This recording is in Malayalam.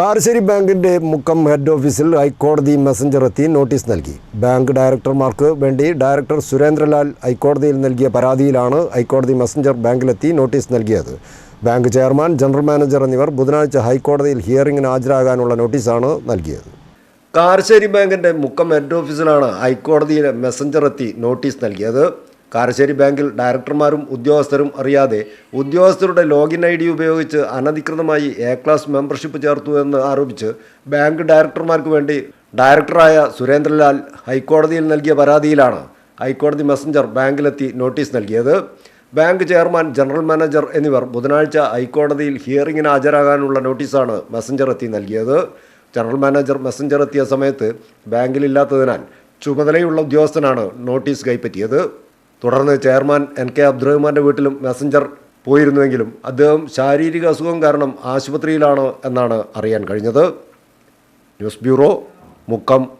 കാരശ്ശേരി ബാങ്കിന്റെ മുക്കം ഹെഡ് ഓഫീസിൽ ഹൈക്കോടതി മെസ്സഞ്ചർ എത്തി നോട്ടീസ് നൽകി. ബാങ്ക് ഡയറക്ടർമാർക്ക് വേണ്ടി ഡയറക്ടർ സുരേന്ദ്രലാൽ ഹൈക്കോടതിയിൽ നൽകിയ പരാതിയിലാണ് ഹൈക്കോടതി മെസ്സഞ്ചർ ബാങ്കിലെത്തി നോട്ടീസ് നൽകിയത്. ബാങ്ക് ചെയർമാൻ ജനറൽ മാനേജർ എന്നിവർ ബുധനാഴ്ച ഹൈക്കോടതിയിൽ ഹിയറിംഗിന് ഹാജരാകാനുള്ള നോട്ടീസാണ് നൽകിയത്. കാരശ്ശേരി ബാങ്കിന്റെ മുക്കം ഹെഡ് ഓഫീസിലാണ് ഹൈക്കോടതിയിൽ മെസ്സഞ്ചർ എത്തി നോട്ടീസ് നൽകിയത്. കാരശ്ശേരി ബാങ്കിൽ ഡയറക്ടർമാരും ഉദ്യോഗസ്ഥരും അറിയാതെ ഉദ്യോഗസ്ഥരുടെ ലോഗിൻ ഐ ഡി ഉപയോഗിച്ച് അനധികൃതമായി എ ക്ലാസ് മെമ്പർഷിപ്പ് ചേർത്തു എന്ന് ആരോപിച്ച് ബാങ്ക് ഡയറക്ടർമാർക്ക് വേണ്ടി ഡയറക്ടറായ സുരേന്ദ്രലാൽ ഹൈക്കോടതിയിൽ നൽകിയ പരാതിയിലാണ് ഹൈക്കോടതി മെസ്സഞ്ചർ ബാങ്കിലെത്തി നോട്ടീസ് നൽകിയത്. ബാങ്ക് ചെയർമാൻ ജനറൽ മാനേജർ എന്നിവർ ബുധനാഴ്ച ഹൈക്കോടതിയിൽ ഹിയറിംഗിന് ഹാജരാകാനുള്ള നോട്ടീസാണ് മെസ്സഞ്ചർ എത്തി നൽകിയത്. ജനറൽ മാനേജർ മെസ്സഞ്ചർ എത്തിയ സമയത്ത് ബാങ്കിലില്ലാത്തതിനാൽ ചുമതലയുള്ള ഉദ്യോഗസ്ഥനാണ് നോട്ടീസ് കൈപ്പറ്റിയത്. തുടർന്ന് ചെയർമാൻ എൻ കെ അബ്ദുറഹ്മാന്റെ വീട്ടിലും മെസഞ്ചർ പോയിരുന്നുവെങ്കിലും അദ്ദേഹം ശാരീരിക അസുഖം കാരണം ആശുപത്രിയിലാണ് എന്നാണ് അറിയാൻ കഴിഞ്ഞത്. News bureau Mukkam.